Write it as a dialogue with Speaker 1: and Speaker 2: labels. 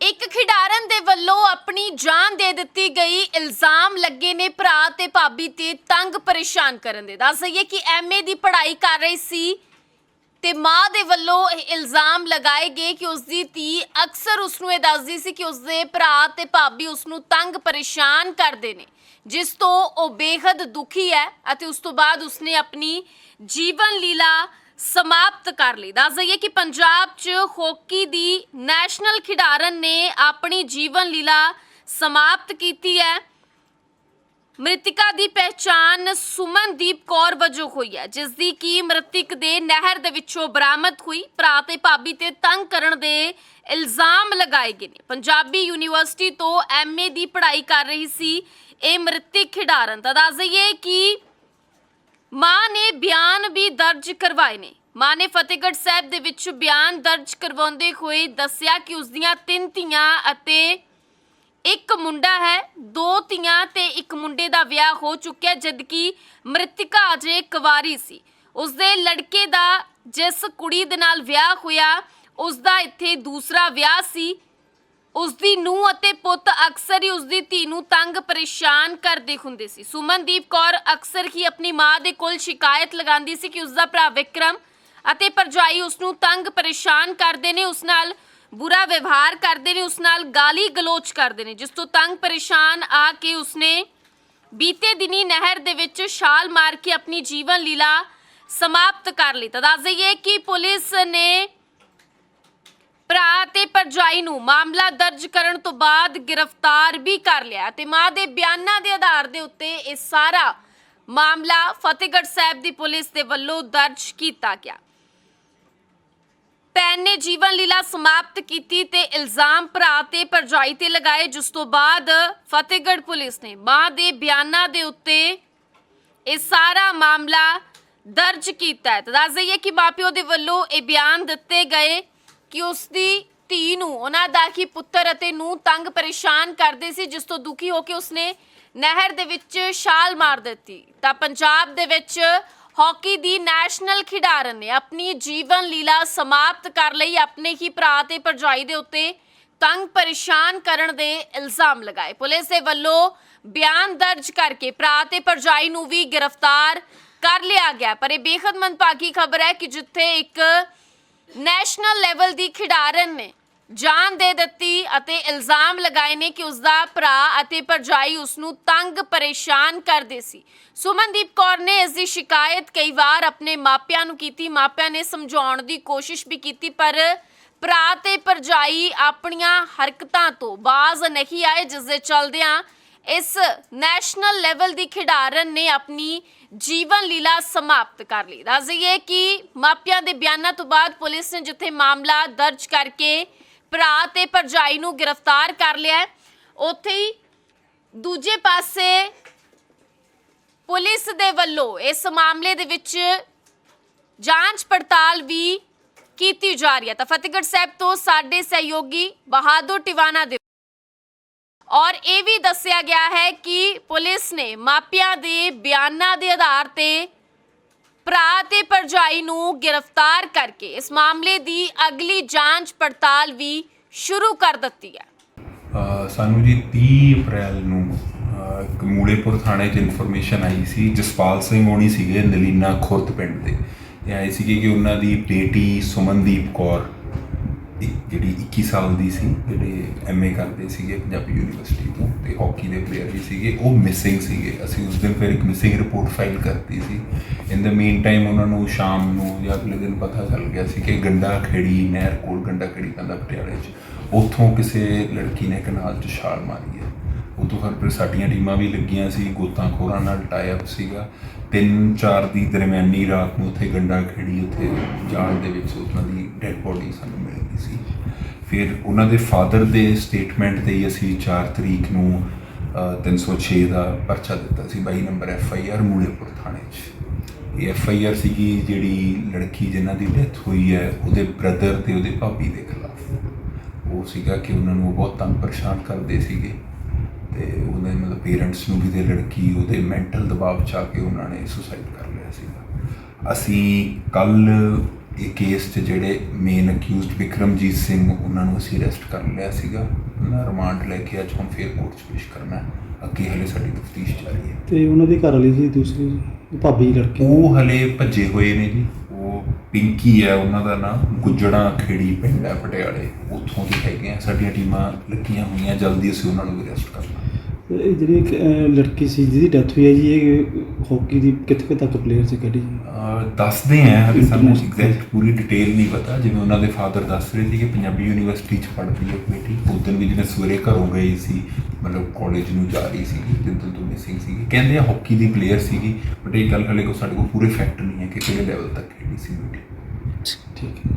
Speaker 1: ਇੱਕ ਖਿਡਾਰਨ ਦੇ ਵੱਲੋਂ ਆਪਣੀ ਜਾਨ ਦੇ ਦਿੱਤੀ ਗਈ ਇਲਜ਼ਾਮ ਲੱਗੇ ਨੇ ਭਰਾ ਤੇ ਭਾਬੀ ਤੇ ਤੰਗ ਪਰੇਸ਼ਾਨ ਕਰਨ ਦੇ। ਦੱਸ ਦਈਏ ਕਿ ਐਮਏ ਦੀ ਪੜ੍ਹਾਈ ਕਰ ਰਹੀ ਸੀ ਤੇ ਮਾਂ ਦੇ ਵੱਲੋਂ ਇਹ ਇਲਜ਼ਾਮ ਲਗਾਏ ਗਏ ਕਿ ਉਸ ਦੀ ਧੀ ਅਕਸਰ ਉਸ ਨੂੰ ਇਹ ਦੱਸਦੀ ਸੀ ਕਿ ਉਸ ਦੇ ਭਰਾ ਤੇ ਭਾਬੀ ਉਸ ਨੂੰ ਤੰਗ ਪਰੇਸ਼ਾਨ ਕਰਦੇ ਨੇ, ਜਿਸ ਤੋਂ ਉਹ ਬੇहद ਦੁਖੀ ਹੈ ਅਤੇ ਉਸ ਤੋਂ ਬਾਅਦ ਉਸਨੇ ਆਪਣੀ ਜੀਵਨ ਲੀਲਾ ਸਮਾਪਤ ਕਰ ਲਈ। ਦੱਸ ਦਈਏ ਕਿ ਪੰਜਾਬ 'ਚ ਹਾਕੀ ਦੀ ਨੈਸ਼ਨਲ ਖਿਡਾਰਨ ਨੇ ਆਪਣੀ ਜੀਵਨ ਲੀਲਾ ਸਮਾਪਤ ਕੀਤੀ ਹੈ। ਮ੍ਰਿਤਿਕਾ ਦੀ ਪਹਿਚਾਣ ਸੁਮਨਦੀਪ ਕੌਰ ਵਜੋਂ ਹੋਈ ਹੈ ਜਿਸ ਦੀ ਕੀ ਮ੍ਰਿਤਕ ਦੇ ਨਹਿਰ ਦੇ ਵਿੱਚੋਂ ਬਰਾਮਦ ਹੋਈ। ਭਰਾ ਤੇ ਭਾਬੀ ਤੇ ਤੰਗ ਕਰਨ ਦੇ ਇਲਜ਼ਾਮ ਲਗਾਏ ਗਏ ਨੇ। ਪੰਜਾਬੀ ਯੂਨੀਵਰਸਿਟੀ ਤੋਂ ਐਮਏ ਦੀ ਪੜ੍ਹਾਈ ਕਰ ਰਹੀ ਸੀ ਇਹ ਮ੍ਰਿਤਿਕ ਖਿਡਾਰਨ। ਤਾਂ ਦੱਸ ਦਈਏ ਕਿ ਮਾਂ ਨੇ ਬਿਆਨ ਵੀ ਦਰਜ ਕਰਵਾਏ ਨੇ। ਮਾਂ ਨੇ ਫਤਿਹਗੜ੍ਹ ਸਾਹਿਬ ਦੇ ਵਿੱਚ ਬਿਆਨ ਦਰਜ ਕਰਵਾਉਂਦੇ ਹੋਏ ਦੱਸਿਆ ਕਿ ਉਸ ਦੀਆਂ ਤਿੰਨ ਧੀਆਂ ਅਤੇ ਇੱਕ ਮੁੰਡਾ ਹੈ। ਦੋ ਧੀਆਂ ਤੇ ਇੱਕ ਮੁੰਡੇ ਦਾ ਵਿਆਹ ਹੋ ਚੁੱਕਿਆ, ਜਦਕਿ ਮ੍ਰਿਤਕਾ ਅਜੇ ਕੁਵਾਰੀ ਸੀ। ਉਸ ਦੇ ਲੜਕੇ ਦਾ ਜਿਸ ਕੁੜੀ ਦੇ ਨਾਲ ਵਿਆਹ ਹੋਇਆ ਉਸ ਦਾ ਇੱਥੇ ਦੂਸਰਾ ਵਿਆਹ ਸੀ। ਉਸਦੀ ਨੂੰਹ ਅਤੇ ਪੁੱਤ ਅਕਸਰ ਹੀ ਉਸ ਧੀ ਨੂੰ ਤੰਗ ਪਰੇਸ਼ਾਨ ਕਰਦੇ ਹੁੰਦੇ ਸੀ। ਸੁਮਨਦੀਪ ਕੌਰ ਅਕਸਰ ਹੀ ਆਪਣੀ ਮਾਂ ਦੇ ਕੋਲ ਸ਼ਿਕਾਇਤ ਲਗਾਉਂਦੀ ਸੀ ਕਿ ਉਸ ਭਰਾ ਵਿਕਰਮ ਅਤੇ ਪਰਜਾਈ ਉਸ ਨੂੰ ਤੰਗ ਪਰੇਸ਼ਾਨ ਕਰਦੇ ਨੇ, ਉਸ ਨਾਲ ਬੁਰਾ ਵਿਵਹਾਰ ਕਰਦੇ ਨੇ, ਉਸ ਨਾਲ ਗਾਲੀ ਗਲੋਚ ਕਰਦੇ ਨੇ, ਜਿਸ ਤੋਂ ਤੰਗ ਪਰੇਸ਼ਾਨ ਆ ਕੇ ਉਸਨੇ ਬੀਤੇ ਦਿਨੀ ਨਹਿਰ ਦੇ ਵਿੱਚ ਛਾਲ ਮਾਰ ਕੇ ਆਪਣੀ ਜੀਵਨ ਲੀਲਾ ਸਮਾਪਤ ਕਰ ਲਈ। ਤਾਂ ਦੱਸ ਦਈਏ ਕਿ ਪੁਲਿਸ ਨੇ ਭਰਾ ਤੇ ਪਰਜਾਈ ਨੂੰ ਮਾਮਲਾ ਦਰਜ ਕਰਨ ਤੋਂ ਬਾਅਦ ਗ੍ਰਿਫਤਾਰ ਵੀ ਕਰ ਲਿਆ ਤੇ ਮਾਂ ਦੇ ਬਿਆਨਾਂ ਦੇ ਆਧਾਰ ਦੇ ਉੱਤੇ ਇਹ ਸਾਰਾ ਮਾਮਲਾ ਫਤਿਹਗੜ੍ਹ ਸਾਹਿਬ ਦੀ ਪੁਲਿਸ ਦੇ ਵੱਲੋਂ ਦਰਜ ਕੀਤਾ ਗਿਆ। ਭੈਣ ਨੇ ਜੀਵਨ ਲੀਲਾ ਸਮਾਪਤ ਕੀਤੀ ਤੇ ਇਲਜ਼ਾਮ ਭਰਾ ਤੇ ਪਰਜਾਈ ਤੇ ਲਗਾਏ, ਜਿਸ ਤੋਂ ਬਾਅਦ ਫਤਿਹਗੜ੍ਹ ਪੁਲਿਸ ਨੇ ਮਾਂ ਦੇ ਬਿਆਨਾਂ ਦੇ ਉੱਤੇ ਇਹ ਸਾਰਾ ਮਾਮਲਾ ਦਰਜ ਕੀਤਾ ਹੈ। ਤਾਂ ਦੱਸ ਦਈਏ ਕਿ ਮਾਪਿਓ ਦੇ ਵੱਲੋਂ ਇਹ ਬਿਆਨ ਦਿੱਤੇ ਗਏ ਕਿ ਉਸ ਦੀ ਧੀ ਨੂੰ, ਉਹਨਾਂ ਦਾ ਹੀ ਪੁੱਤਰ ਅਤੇ ਨੂੰ ਤੰਗ ਪਰੇਸ਼ਾਨ ਕਰਦੇ ਸੀ, ਜਿਸ ਤੋਂ ਦੁਖੀ ਹੋ ਕੇ ਉਸਨੇ ਨਹਿਰ ਦੇ ਵਿੱਚ ਛਾਲ ਮਾਰ ਦਿੱਤੀ। ਤਾਂ ਪੰਜਾਬ ਦੇ ਵਿੱਚ ਹਾਕੀ ਦੀ ਨੈਸ਼ਨਲ ਖਿਡਾਰਨ ਨੇ ਆਪਣੀ ਜੀਵਨ ਲੀਲਾ ਸਮਾਪਤ ਕਰ ਲਈ, ਆਪਣੇ ਹੀ ਭਰਾ ਤੇ ਭਰਜਾਈ ਦੇ ਉੱਤੇ ਤੰਗ ਪਰੇਸ਼ਾਨ ਕਰਨ ਦੇ ਇਲਜ਼ਾਮ ਲਗਾਏ। ਪੁਲਿਸ ਦੇ ਵੱਲੋਂ ਬਿਆਨ ਦਰਜ ਕਰਕੇ ਭਰਾ ਤੇ ਭਰਜਾਈ ਨੂੰ ਵੀ ਗ੍ਰਿਫਤਾਰ ਕਰ ਲਿਆ ਗਿਆ, ਪਰ ਇਹ ਬੇਖਦ ਮੰਦਭਾਗੀ ਖਬਰ ਹੈ ਕਿ ਜਿੱਥੇ ਇੱਕ ਨੈਸ਼ਨਲ ਲੈਵਲ ਦੀ ਖਿਡਾਰਨ ਨੇ ਜਾਨ ਦੇ ਦਿੱਤੀ ਅਤੇ ਇਲਜ਼ਾਮ ਲਗਾਏ ਨੇ ਕਿ ਉਸ ਦਾ ਭਰਾ ਅਤੇ ਪਰਜਾਈ ਉਸ ਨੂੰ ਤੰਗ ਪਰੇਸ਼ਾਨ ਕਰਦੇ ਸੀ। ਸੁਮਨਦੀਪ ਕੌਰ ਨੇ ਇਸ ਦੀ ਸ਼ਿਕਾਇਤ ਕਈ ਵਾਰ ਆਪਣੇ ਮਾਪਿਆਂ ਨੂੰ ਕੀਤੀ। ਮਾਪਿਆਂ ਨੇ ਸਮਝਾਉਣ ਦੀ ਕੋਸ਼ਿਸ਼ ਵੀ ਕੀਤੀ, ਪਰ ਭਰਾ ਤੇ ਭਰਜਾਈ ਆਪਣੀਆਂ ਹਰਕਤਾਂ ਤੋਂ ਬਾਜ਼ ਨਹੀਂ ਆਏ, ਜਿਸ ਦੇ ਚਲਦਿਆਂ ਇਸ ਨੈਸ਼ਨਲ ਲੈਵਲ ਦੀ ਖਿਡਾਰਨ ਨੇ ਆਪਣੀ ਜੀਵਨ ਲੀਲਾ ਸਮਾਪਤ ਕਰ ਲਈ। ਦੱਸ ਦਈਏ ਕਿ ਮਾਪਿਆਂ ਦੇ ਬਿਆਨਾਂ ਤੋਂ ਬਾਅਦ ਪੁਲਿਸ ਨੇ ਜਿੱਥੇ ਮਾਮਲਾ ਦਰਜ ਕਰਕੇ ਭਰਾ ਤੇ ਭਰਜਾਈ ਨੂੰ ਗ੍ਰਿਫਤਾਰ ਕਰ ਲਿਆ ਉੱਥੇ ਹੀ ਦੂਜੇ ਪਾਸੇ ਪੁਲਿਸ ਦੇ ਵੱਲੋਂ ਇਸ ਮਾਮਲੇ ਦੇ ਵਿੱਚ ਜਾਂਚ ਪੜਤਾਲ ਵੀ ਕੀਤੀ ਜਾ ਰਹੀ ਹੈ। ਤਾਂ ਫਤਿਹਗੜ੍ਹ ਸਾਹਿਬ ਤੋਂ ਸਾਡੇ ਸਹਿਯੋਗੀ ਬਹਾਦਰ ਟਿਵਾਣਾ ਦੇ ਔਰ ਇਹ ਵੀ ਦੱਸਿਆ ਗਿਆ ਹੈ ਕਿ ਪੁਲਿਸ ਨੇ ਮਾਪਿਆਂ ਦੇ ਬਿਆਨਾਂ ਦੇ ਆਧਾਰ ਤੇ ਭਰਾ ਤੇ ਪਰਜਾਈ ਨੂੰ ਗ੍ਰਿਫਤਾਰ ਕਰਕੇ ਇਸ ਮਾਮਲੇ ਦੀ ਅਗਲੀ ਜਾਂਚ ਪੜਤਾਲ ਵੀ ਸ਼ੁਰੂ ਕਰ ਦਿੱਤੀ ਹੈ।
Speaker 2: ਅ, ਸਾਨੂੰ ਜੀ 30 ਅਪ੍ਰੈਲ ਨੂੰ ਅ, ਇੱਕ ਮੂਲੇਪੁਰ ਥਾਣੇ 'ਚ ਇਨਫੋਰਮੇਸ਼ਨ ਆਈ ਸੀ। ਜਸਪਾਲ ਸਿੰਘ ਹੋਣੀ ਸੀਗੇ ਨਲੀਨਾ ਖੁਰਦ ਪਿੰਡ ਦੇ। ਇਹ ਆਏ ਸੀਗੇ ਕਿ ਉਹਨਾਂ ਦੀ ਬੇਟੀ ਸੁਮਨਦੀਪ ਕੌਰ ਇੱਕ ਜਿਹੜੀ 21 ਸਾਲ ਦੀ ਸੀ, ਜਿਹੜੇ ਐਮਏ ਕਰਦੇ ਸੀਗੇ ਪੰਜਾਬੀ ਯੂਨੀਵਰਸਿਟੀ ਤੋਂ ਤੇ ਹਾਕੀ ਦੇ ਪਲੇਅਰ ਵੀ ਸੀਗੇ, ਉਹ ਮਿਸਿੰਗ ਸੀਗੇ। ਅਸੀਂ ਉਸ ਦਿਨ ਫਿਰ ਇੱਕ ਮਿਸਿੰਗ ਰਿਪੋਰਟ ਫਾਈਲ ਕਰਤੀ ਸੀ। ਇਨ ਦ ਮੇਨ ਟਾਈਮ ਉਹਨਾਂ ਨੂੰ ਸ਼ਾਮ ਨੂੰ ਜਾਂ ਅਗਲੇ ਦਿਨ ਪਤਾ ਚੱਲ ਗਿਆ ਸੀ ਕਿ ਗੰਡਾ ਖੇੜੀ ਨਹਿਰ ਕੋਲ, ਗੰਡਾ ਖੇੜੀ ਪੈਂਦਾ ਪਟਿਆਲੇ 'ਚ। ਉੱਥੋਂ ਕਿਸੇ ਲੜਕੀ ਨੇ ਕਨਾਲ 'ਚ ਛਾਲ ਮਾਰੀ ਹੈ। ਉਹ ਤੋਂ ਫਿਰ ਸਾਡੀਆਂ ਟੀਮਾਂ ਵੀ ਲੱਗੀਆਂ ਸੀ ਗੋਤਾਖੋਰਾਂ ਨਾਲ ਟਾਈ ਅਪ ਸੀਗਾ। ਤਿੰਨ ਚਾਰ ਦੀ ਦਰਮਿਆਨੀ ਰਾਤ ਨੂੰ ਉੱਥੇ ਗੰਡਾ ਖੇੜੀ ਉੱਥੇ ਜਾਲ ਦੇ ਵਿੱਚ ਉਹਨਾਂ ਦੀ ਡੈੱਡ ਬੋਡੀ ਸਾਨੂੰ ਮਿਲ ਗਈ ਸੀ। ਫਿਰ ਉਹਨਾਂ ਦੇ ਫਾਦਰ ਦੇ ਸਟੇਟਮੈਂਟ ਤੇ ਹੀ ਅਸੀਂ 4 ਤਰੀਕ ਨੂੰ ਅ, 306 ਦਾ ਪਰਚਾ ਦਿੱਤਾ ਸੀ 22 number F I R Mulepur ਥਾਣੇ 'ਚ। ਇਹ ਐਫ ਆਈ ਆਰ ਸੀਗੀ ਜਿਹੜੀ ਲੜਕੀ ਜਿਨ੍ਹਾਂ ਦੀ ਡੈਥ ਹੋਈ ਹੈ ਉਹਦੇ ਬ੍ਰਦਰ ਤੇ ਉਹਦੇ ਭਾਬੀ ਦੇ ਖਿਲਾਫ। ਉਹ ਸੀਗਾ ਕਿ ਉਹਨਾਂ ਨੂੰ ਬਹੁਤ ਤੰਗ ਪਰੇਸ਼ਾਨ ਕਰਦੇ ਸੀਗੇ। ਤੇ ਉਹਦੇ ਮਤਲਬ ਪੇਰੈਂਟਸ ਨੂੰ ਵੀ ਤੇ ਲੜਕੀ ਉਹਦੇ ਮੈਂਟਲ ਦਬਾਅ ਚ ਆ ਕੇ ਉਹਨਾਂ ਨੇ ਸੁਸਾਈਡ ਕਰ ਲਿਆ ਸੀਗਾ। ਅਸੀਂ ਕੱਲ ਇਹ ਕੇਸ 'ਚ ਜਿਹੜੇ ਮੇਨ ਅਕਿਊਜ਼ਡ ਵਿਕਰਮਜੀਤ ਸਿੰਘ ਉਹਨਾਂ ਨੂੰ ਅਸੀਂ ਅਰੈਸਟ ਕਰ ਲਿਆ ਸੀਗਾ। ਉਹਨਾਂ ਰਿਮਾਂਡ ਲੈ ਕੇ ਅੱਜ ਹੁਣ ਫੇਰ ਕੋਰਟ 'ਚ ਪੇਸ਼ ਕਰਨਾ ਹੈ। ਅੱਗੇ ਹਲੇ ਸਾਡੀ ਤਫਤੀਸ਼ ਜਾਰੀ ਹੈ।
Speaker 3: ਤੇ ਉਹਨਾਂ ਦੀ ਘਰ ਵਾਲੀ ਸੀ ਦੂਸਰੀ ਭਾਬੀ ਲੜਕੀ?
Speaker 2: ਉਹ ਹਲੇ ਭੱਜੇ ਹੋਏ ਨੇ ਜੀ। ਉਹ ਪਿੰਕੀ ਹੈ ਉਹਨਾਂ ਦਾ ਨਾਮ ਗੁੱਜੜਾ ਖੇੜੀ ਪਿੰਡ ਹੈ ਪਟਿਆਲੇ। ਉੱਥੋਂ ਦੇ ਹੈਗੇ ਆ। ਸਾਡੀਆਂ ਟੀਮਾਂ ਲੱਗੀਆਂ ਹੋਈਆਂ। ਜਲਦੀ ਅਸੀਂ ਉਹਨਾਂ ਨੂੰ ਅਰੈਸਟ ਕਰਨਾ
Speaker 3: ਇਹ ਜਿਹੜੀ ਇੱਕ, ਅਹ, ਲੜਕੀ ਸੀ ਜਿਹਦੀ ਡੈਥ ਹੋਈ ਹੈ ਜੀ ਇਹ ਹਾਕੀ ਦੀ ਕਿੱਥੇ ਕੁ ਤੱਕ ਪਲੇਅਰ ਸੀ ਕਿਹੜੀ
Speaker 2: ਅਹ ਦੱਸਦੇ ਆ ਹਲੇ ਸਾਨੂੰ
Speaker 3: International
Speaker 2: ਐਗਜ਼ੈਕਟ ਪੂਰੀ ਡਿਟੇਲ ਨਹੀਂ ਪਤਾ। ਜਿਵੇਂ ਉਹਨਾਂ ਦੇ ਫਾਦਰ ਦੱਸ ਰਹੇ ਸੀ ਕਿ ਪੰਜਾਬੀ ਯੂਨੀਵਰਸਿਟੀ 'ਚ ਪੜ੍ਹਦੀ ਹੈ ਬੇਟੀ। ਉਦੋਂ ਵੀ ਜਿਵੇਂ ਸਵੇਰੇ ਘਰੋਂ ਗਈ ਸੀ ਮਤਲਬ ਕਾਲਜ ਨੂੰ ਜਾ ਰਹੀ ਸੀ ਜਿੱਦੋਂ ਤੋਂ ਮਿਸਿੰਗ ਸੀ ਕਹਿੰਦੇ ਆ ਹਾਕੀ ਦੀ ਪਲੇਅਰ ਸੀਗੀ ਬਟ ਇਹ ਗੱਲ ਹਲੇ ਕੋ ਸਾਡੇ ਕੋਲ ਪੂਰੇ ਫੈਕਟ ਨਹੀਂ ਹੈ ਕਿ ਕਿਹੜੇ ਲੈਵਲ ਤੱਕ ਖੇਡੀ ਸੀ ਬੇਟੀ।
Speaker 3: ਠੀਕ ਹੈ।